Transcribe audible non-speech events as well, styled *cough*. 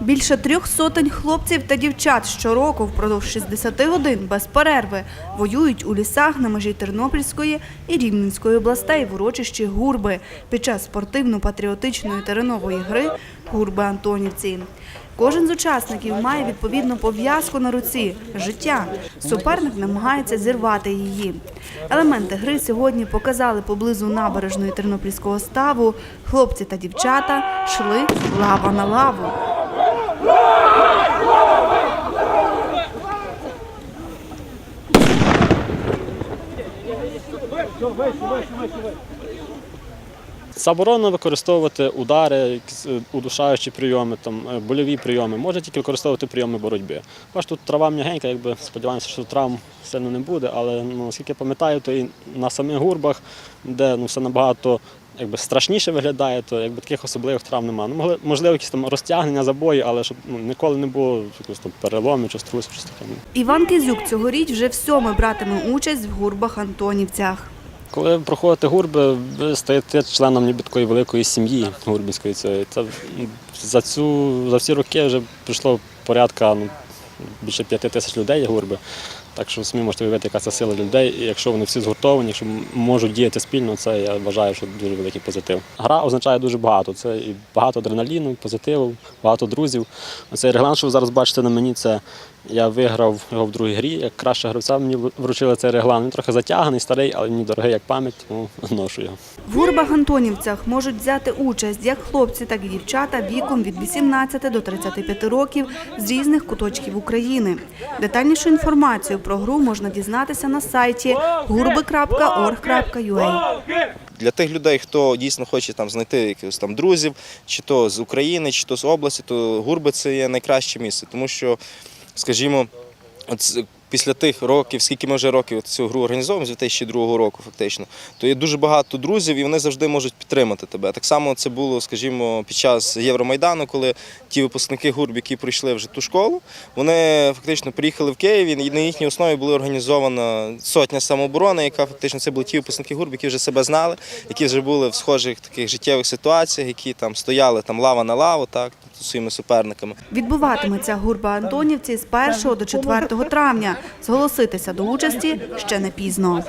Більше трьох сотень хлопців та дівчат щороку впродовж 60 годин без перерви воюють у лісах на межі Тернопільської і Рівненської областей в урочищі Гурби під час спортивно-патріотичної теренової гри Гурби Антонівці. Кожен з учасників має відповідну пов'язку на руці життя. Суперник намагається зірвати її. Елементи гри сьогодні показали поблизу набережної Тернопільського ставу. Хлопці та дівчата йшли лава на лаву. Заборонено використовувати удари, е, удушаючі прийоми, там, е, больові прийоми. Можна тільки використовувати прийоми боротьби. Бач, тут трава м'ягенька, якби сподіваємося, що травм сильно не буде, але ну, наскільки я пам'ятаю, то і на самих гурбах, де ну, все набагато якби, страшніше виглядає, то якби, таких особливих травм немає. Ну, могли- можливо, якісь там розтягнення, забої, але щоб ну, ніколи не було якось там переломів чи струсів, щось таке. Іван Кизюк цьогоріч вже всьоме братиме участь в гурбах Антонівцях. Коли проходите гурби, ви стаєте членом ніби такої великої сім'ї гурбівської. цієї. Це за цю за всі роки вже прийшло порядка ну, більше п'яти тисяч людей є гурби. Так що самі можете уявити, яка це сила людей. І якщо вони всі згуртовані, якщо можуть діяти спільно, це я вважаю, що дуже великий позитив. Гра означає дуже багато. Це і багато адреналіну, позитиву, багато друзів. Цей реглан, що ви зараз бачите на мені, це я виграв його в другій грі. Як краще гравця мені вручили цей реглан. Він трохи затяганий, старий, але мені дорогий як пам'ять, тому *laughs* ношу його. В гурбах Антонівцях можуть взяти участь як хлопці, так і дівчата віком від 18 до 35 років з різних куточків України. Детальнішу інформацію про гру можна дізнатися на сайті gurbi.org.ua. Для тих людей, хто дійсно хоче там знайти якихось там друзів, чи то з України, чи то з області, то гурби це є найкраще місце, тому що, скажімо, от після тих років, скільки ми вже років цю гру організовуємо з 2002 року, фактично, то є дуже багато друзів, і вони завжди можуть підтримати тебе. Так само це було, скажімо, під час Євромайдану, коли ті випускники гурб, які пройшли вже ту школу, вони фактично приїхали в Київ і на їхній основі була організована сотня самооборони, яка фактично це були ті випускники гурб, які вже себе знали, які вже були в схожих таких життєвих ситуаціях, які там стояли там лава на лаву, так своїми суперниками. Відбуватиметься гурба Антонівці з 1 до 4 травня. Зголоситися до участі ще не пізно.